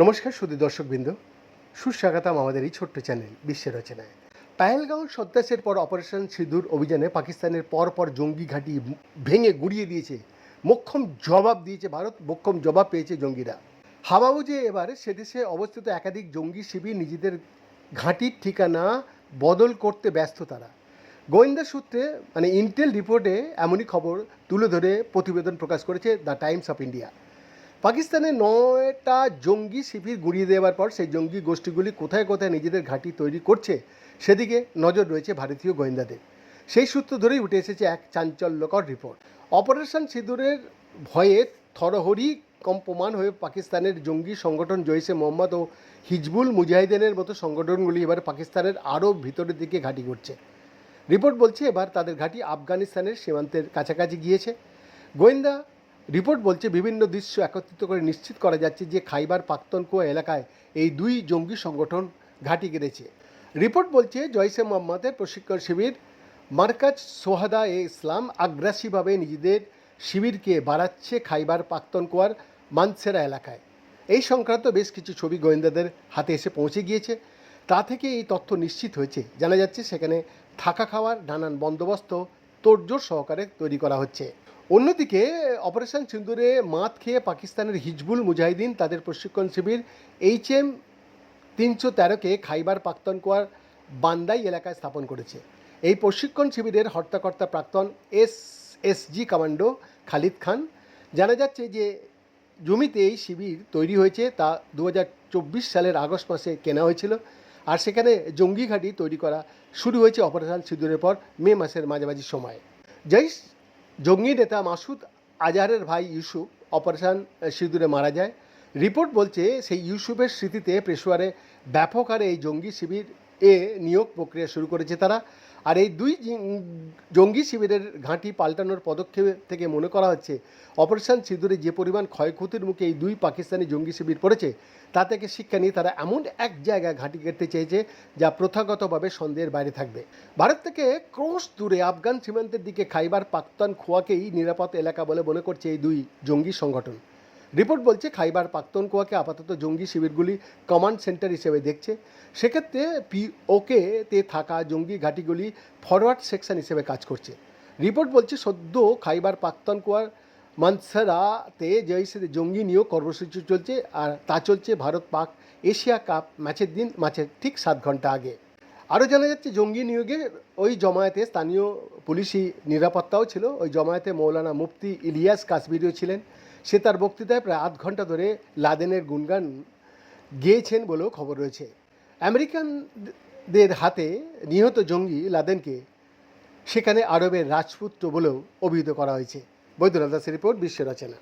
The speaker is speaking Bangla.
নমস্কার সুদী দর্শকবৃন্দ। সুস্বাগতম আমাদের এই ছোট্ট চ্যানেল, বিশ্বের রচনায়। পায়েলগাঁও সন্ত্রাসের পর অপারেশন সিঁদুর অভিযানে পাকিস্তানের পর পর জঙ্গি ঘাঁটি ভেঙে গুড়িয়ে দিয়েছে। মোক্ষম জবাব দিয়েছে ভারত, মোক্ষম জবাব পেয়েছে জঙ্গিরা। হাওয়াউজে এবার সেদেশে অবস্থিত একাধিক জঙ্গি শিবির নিজেদের ঘাঁটির ঠিকানা বদল করতে ব্যস্ত তারা। গোয়েন্দা সূত্রে মানে ইন্টেল রিপোর্টে এমনই খবর তুলে ধরে প্রতিবেদন প্রকাশ করেছে দ্য টাইমস অফ ইন্ডিয়া পাকিস্তানে নয়টা জঙ্গি শিবির গুড়িয়ে দেওয়ার পর সেই জঙ্গি গোষ্ঠীগুলি কোথায় কোথায় নিজেদের ঘাঁটি তৈরি করছে, সেদিকে নজর রয়েছে ভারতীয় গোয়েন্দাদের। সেই সূত্র ধরেই উঠে এসেছে এক চাঞ্চল্যকর রিপোর্ট অপারেশন সিঁদুরের ভয়ে থরহরি কম্পমান হয়ে পাকিস্তানের জঙ্গি সংগঠন জৈশে মোহাম্মদ ও হিজবুল মুজাহিদিনের মতো সংগঠনগুলি এবার পাকিস্তানের আরও ভিতরের দিকে ঘাঁটি করছে। রিপোর্ট বলছে এবার তাদের ঘাঁটি আফগানিস্তানের সীমান্তের কাছাকাছি গিয়েছে। গোয়েন্দা রিপোর্ট বলছে বিভিন্ন দৃশ্য একত্রিত করে নিশ্চিত করা যাচ্ছে যে খাইবার পাক্তনকুয়া এলাকায় এই দুই জঙ্গি সংগঠন ঘাঁটি গেড়েছে। রিপোর্ট বলছে জয়সে মোহাম্মদের প্রশিক্ষণ শিবির মার্কাজ সোহাদা এ ইসলাম আগ্রাসীভাবে নিজেদের শিবিরকে বাড়াচ্ছে খাইবার পাক্তনকুয়ার মানসেরা এলাকায়। এই সংক্রান্ত বেশ কিছু ছবি গোয়েন্দাদের হাতে এসে পৌঁছে গিয়েছে। তা থেকে এই তথ্য নিশ্চিত হয়েছে। জানা যাচ্ছে সেখানে থাকা খাওয়ার নানান বন্দোবস্ত তোড়জোড় সহকারে তৈরি করা হচ্ছে। অন্যদিকে অপারেশন সিন্দুরে মাত খেয়ে পাকিস্তানের হিজবুল মুজাহিদিন তাদের প্রশিক্ষণ শিবির এইচ এম তিনশো তেরোকে খাইবার পাক্তনকোয়ার বান্দাই এলাকায় স্থাপন করেছে। এই প্রশিক্ষণ শিবিরের হর্তাকর্তা প্রাক্তন S SG commando Khalid Khan জানা যাচ্ছে যে জমিতে এই শিবির তৈরি হয়েছে তা দু হাজার চব্বিশ সালের আগস্ট মাসে কেনা হয়েছিল। আর সেখানে জঙ্গি ঘাঁটি তৈরি করা শুরু হয়েছে অপারেশন সিঁদুরের পর মে মাসের মাঝামাঝি সময়ে। জৈশ জঙ্গি নেতা মাসুদ আজহারের ভাই ইউসুফ অপারেশন সিঁদুরে মারা যায়। রিপোর্ট বলছে, সেই ইউসুফের স্মৃতিতে পেশোয়ারে ব্যাপক হারে এই জঙ্গি শিবির এ নিয়োগ প্রক্রিয়া শুরু করেছে তারা। আর এই দুই জঙ্গি শিবিরের ঘাঁটি পাল্টানোর পদক্ষেপ থেকে মনে করা হচ্ছে, অপারেশন সিঁদুরে যে পরিমাণ ক্ষয়ক্ষতির মুখে এই দুই পাকিস্তানি জঙ্গি শিবির পড়েছে, তা থেকে শিক্ষা নিয়ে তারা এমন এক জায়গায় ঘাঁটি কেটে চেয়েছে যা প্রথাগতভাবে সন্দেহের বাইরে থাকবে। ভারত থেকে ক্রোশ দূরে আফগান সীমান্তের দিকে খাইবার পাক্তান খোয়াকেই নিরাপদ এলাকা বলে মনে করছে এই দুই জঙ্গি সংগঠন। রিপোর্ট বলছে খাইবার পাক্তনকোয়াকে আপাতত জঙ্গি শিবিরগুলি কমান্ড সেন্টার হিসেবে দেখছে। সেক্ষেত্রে পিওকে তে থাকা জঙ্গি ঘাঁটিগুলি ফরওয়ার্ড সেকশন হিসেবে কাজ করছে। রিপোর্ট বলছে সদ্য খাইবার পাক্তনকোয়ার মানসারাতে জৈসে জঙ্গি নিয়োগ কর্মসূচি চলছে আর তা চলছে ভারত পাক এশিয়া কাপ ম্যাচের দিন, ম্যাচের ঠিক সাত ঘণ্টা আগে। আরও জানা যাচ্ছে জঙ্গি নিয়োগে ওই জমায়েতে স্থানীয় পুলিশি নিরাপত্তাও ছিল। ওই জমায়েতে মৌলানা মুফতি ইলিয়াস কাশ্মীরিও ছিলেন। সে তার বক্তৃতায় প্রায় আধ ঘণ্টা ধরে লাদেনের গুনগান গেয়েছেন বলেও খবর রয়েছে। আমেরিকানদের হাতে নিহত জঙ্গি লাদেনকে সেখানে আরবের রাজপুত্র বলেও অভিহিত করা হয়েছে। বৈদ্যনাথ দাসের রিপোর্ট, বিশ্ব রচনা।